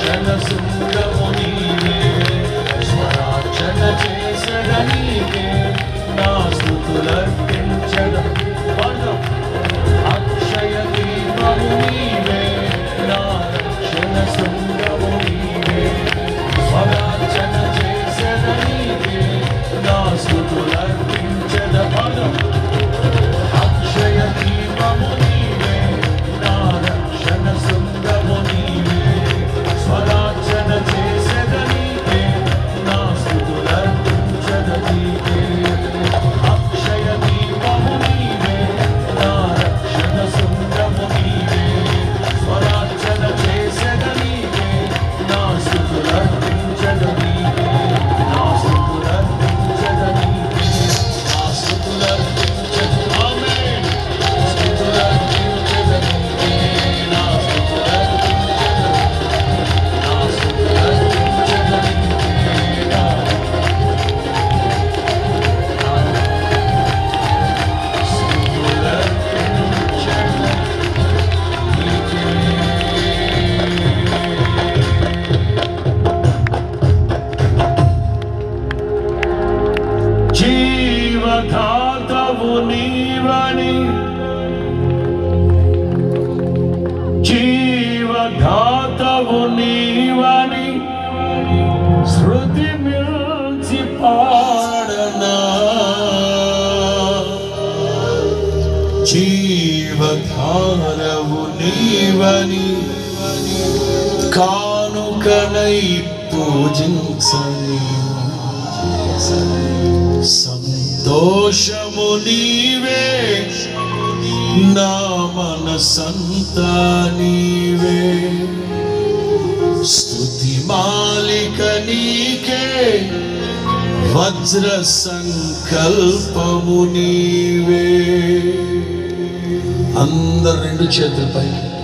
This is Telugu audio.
దర్శన సుందము నీవే స్మరార్చన చేసడ నా జీవధాతవు నీవని జీవధాతవు నీవని శృతి మిల్చి పాడనా. జీవధారవు నీవని కానుకనై పూజించని. దోషము నీవే. నా మనసంతా నీవే. స్థుతి మాలిక నీకే. వజ్ర సంకల్పము నీవే. అందరు రెండు చేతులపై